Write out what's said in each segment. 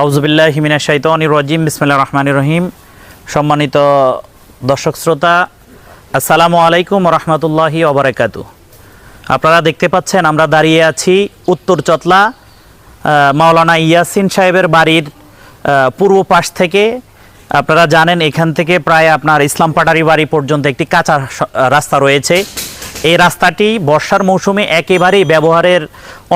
আউজবিল্লাহ হিমিনা শাইতন রাজিম বিসমিল্লা রহমান রহিম। সম্মানিত দর্শক শ্রোতা, আসসালামু আলাইকুম রহমতুল্লাহি অবরাকাতু আপনারা দেখতে পাচ্ছেন আমরা দাঁড়িয়ে আছি উত্তর চতলা মাওলানা ইয়াসিন সাহেবের বাড়ির পূর্ব পাশ থেকে। আপনারা জানেন এখান থেকে প্রায় আপনার ইসলাম পাটারি বাড়ি পর্যন্ত একটি কাঁচা রাস্তা রয়েছে। এই রাস্তাটি বর্ষার মৌসুমে একেবারেই ব্যবহারের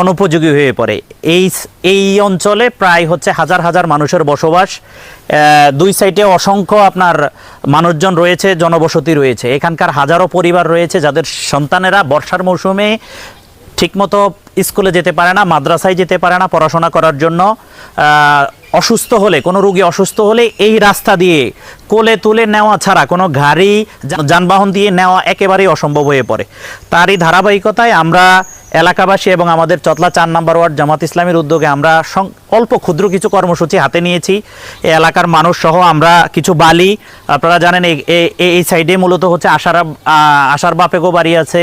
অনুপযোগী হয়ে পড়ে। এই এই অঞ্চলে প্রায় হচ্ছে হাজার হাজার মানুষের বসবাস। দুই সাইডে অসংখ্য আপনার মানুষজন রয়েছে, জনবসতি রয়েছে। এখানকার হাজারো পরিবার রয়েছে যাদের সন্তানেরা বর্ষার মৌসুমে ঠিকমতো স্কুলে যেতে পারে না, মাদ্রাসায় যেতে পারে না পড়াশোনা করার জন্য। অসুস্থ হলে, কোনো রুগী অসুস্থ হলে এই রাস্তা দিয়ে কোলে তুলে নেওয়া ছাড়া, কোনো গাড়ি যানবাহন দিয়ে নেওয়া একেবারেই অসম্ভব হয়ে পড়ে। তারই ধারাবাহিকতায় আমরা এলাকাবাসী এবং আমাদের চতলা চার নম্বর ওয়ার্ড জামাত ইসলামের উদ্যোগে আমরা অল্প ক্ষুদ্র কিছু কর্মসূচি হাতে নিয়েছি। এই এলাকার মানুষ সহ আমরা কিছু বালি, আপনারা জানেন এই সাইডে মূলত হচ্ছে আশার আশার বাপেগো বাড়ি আছে,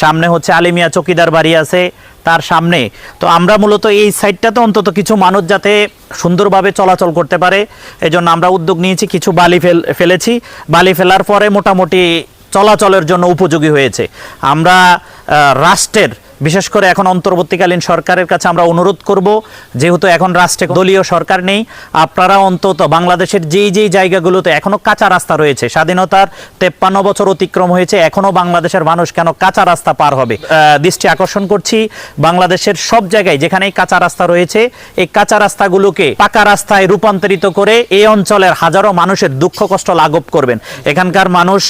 সামনে হচ্ছে আলিমিয়া চকিদার বাড়ি আছে তার সামনে। তো আমরা মূলত এই সাইডটাতে অন্তত কিছু মানুষ যাতে সুন্দরভাবে চলাচল করতে পারে এই জন্য আমরা উদ্যোগ নিয়েছি, কিছু বালি ফেল, ফেলেছি। বালি ফেলার পরে মোটামুটি চলাচলের জন্য উপযোগী হয়েছে। আমরা রাষ্ট্রের বিশেষ করে এখন অন্তর্বর্তীকালীন সরকারের কাছে আমরা অনুরোধ করব, যেহেতু এখন রাষ্ট্রে দলীয় সরকার নেই, আপনারা অন্তত বাংলাদেশের যেই যেই জায়গাগুলোতে এখনও কাঁচা রাস্তা রয়েছে, স্বাধীনতার তেপ্পান্ন বছর অতিক্রম হয়েছে, এখনও বাংলাদেশের মানুষ কেন কাঁচা রাস্তা পার হবে? দৃষ্টি আকর্ষণ করছি, বাংলাদেশের সব জায়গায় যেখানেই কাঁচা রাস্তা রয়েছে, এই কাঁচা রাস্তাগুলোকে পাকা রাস্তায় রূপান্তরিত করে এই অঞ্চলের হাজারো মানুষের দুঃখ কষ্ট লাঘব করবেন। এখানকার মানুষ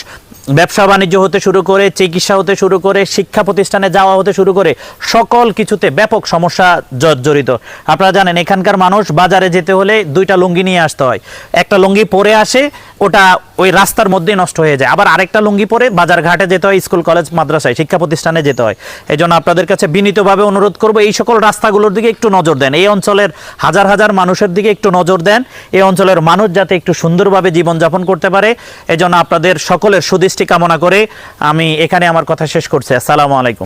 ব্যবসা বাণিজ্য হতে শুরু করে, চিকিৎসা হতে শুরু করে, শিক্ষা প্রতিষ্ঠানে যাওয়া হতে শুরু করে, সকল কিছুতে ব্যাপক সমস্যা জর্জরিত। আপনারা জানেন, এখানকার মানুষ বাজারে যেতে হলে দুইটা লুঙ্গি নিয়ে আসতে হয়। একটা লুঙ্গি পরে আসে ওটা ওই রাস্তার মধ্যেই নষ্ট হয়ে যায়। আবার আরেকটা লুঙ্গি পরে বাজার ঘাটে যেতে হয়, স্কুল, কলেজ, মাদ্রাসায় শিক্ষা প্রতিষ্ঠানে যেতে হয়। এই জন্য আপনাদের কাছে বিনীতভাবে অনুরোধ করব, এই সকল রাস্তাগুলোর দিকে একটু নজর দেন। এই অঞ্চলের হাজার হাজার মানুষের দিকে একটু নজর দেন। এই অঞ্চলের মানুষ যাতে একটু সুন্দরভাবে জীবনযাপন করতে পারে। এই জন্য আপনাদের সকলের সুদৃষ্টি কামনা করে আমি এখানে আমার কথা শেষ করছি। আসসালামু আলাইকুম।